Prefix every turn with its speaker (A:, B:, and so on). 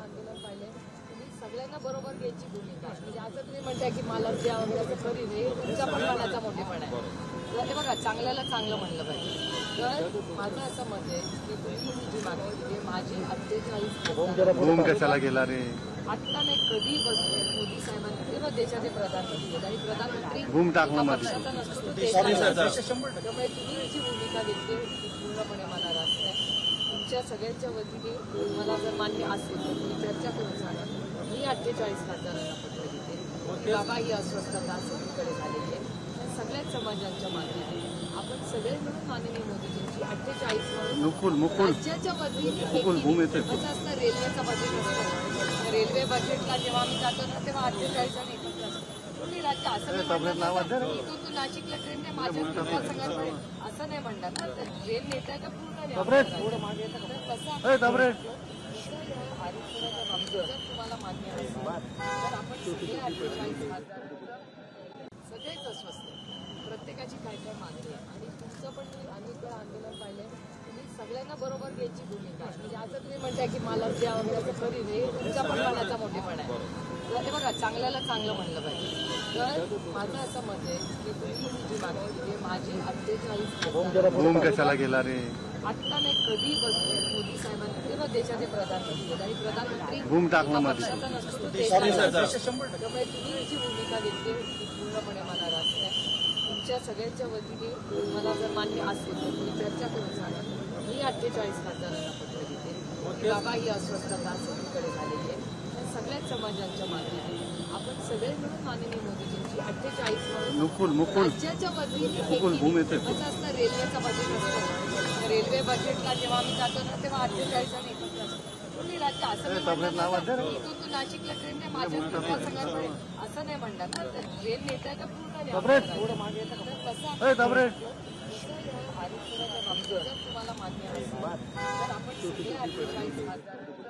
A: आंदोलन पाहिले तुम्ही सगळ्यांना बरोबर घ्यायची भूमिका. म्हणजे असं तुम्ही म्हणताय की मला जे असं खरी नाही तुमच्या पण मनाचा मोठेपणा आहे तर हे बघा चांगल्याला चांगलं म्हणलं पाहिजे तर माझं असं मत आहे की तुम्ही ही जी मागणी केली आहे, माझी अठ्ठेचाळीस
B: भूम कशाला गेला रे
A: आत्ता नाही कधी बसले मोदी साहेबांनी तेव्हा देशाचे प्रधानमंत्री आणि प्रधानमंत्री. पक्षाचा नसतो. त्यामुळे तुम्ही जी भूमिका घेतली ती पूर्णपणे मला रास्त तुमच्या सगळ्यांच्या वतीने मला जर मान्य असेल तर तुम्ही चर्चा करून सांगा मी अठ्ठेचाळीस खासदारांना पत्र देते बाबा ही अस्वस्थता सगळीकडे झालेली आहे. त्या सगळ्याच समाजांच्या मागणीने आपण सगळे मिळून माननीय मोदीजींची अठ्ठेचाळीस म्हणून राज्याच्या वतीने असतं रेल्वेचं बजेट असतं. रेल्वे बजेटला जेव्हा आम्ही जातो ना तेव्हा अठ्ठेचाळीस जण एकत्र असतात तुम्ही राज्य असं नाही म्हणणार तू नाशिकला ट्रेन नाही माझ्या असं नाही म्हणणार ना. तर ट्रेन का पूर्ण कसं तुम्हाला मान्य असेल तर आपण सगळे सगळेच अस्वस्थ. प्रत्येकाची काय काय मागणी आहे. आणि तुमचं पण मी अनेक वेळा आंदोलन पाहिलंय. तुम्ही सगळ्यांना बरोबर घ्यायची भूमिका. म्हणजे असं तुम्ही म्हणताय की मला जे असं खरी हे तुमच्या पण मनाचा मोठेपणा आहे. बघा चांगल्याला चांगलं म्हणलं पाहिजे. तर माझं असं मत आहे की तुम्ही जी मागणी माझी अठ्ठेचाळीस
B: भूम कशाला गेला रे?
A: आत्ता नाही कधी बसले मोदी साहेबांनी तेव्हा देशाचे प्रधानमंत्री आहेत. आणि प्रधानमंत्री. त्यामुळे तुम्ही जी भूमिका घेतली ती पूर्णपणे मला रास्त आहे तुमच्या सगळ्यांच्या वतीने मला जर मान्य असेल तर तुम्ही चर्चा करून सांगा मी अठ्ठेचाळीस खासदारांना पत्र देते की बाबा ही अस्वस्थता सगळीकडे झालेली आहे. सगळ्याच समाजांच्या मागणीने आपण माननीय मोदीजींची अठ्ठेचाळीस
B: मुकुल मुकुल.
A: राज्याच्या वतीने
B: मुकुल, भूम येते.
A: कसं असतं रेल्वेचं बजेट असतं. रेल्वे बजेटला जेव्हा आम्ही जातो ना तेव्हा अठ्ठेचाळीस जण एकत्र राज्य असं इथून नाशिकला ट्रेन नाही माझ्या मतदारसंघाकडे असं नाही म्हणणार ना. ट्रेन नेत्या का पूर्ण कसं तुम्हाला मान्य तर आपण सगळे अठ्ठेचाळीस खासदार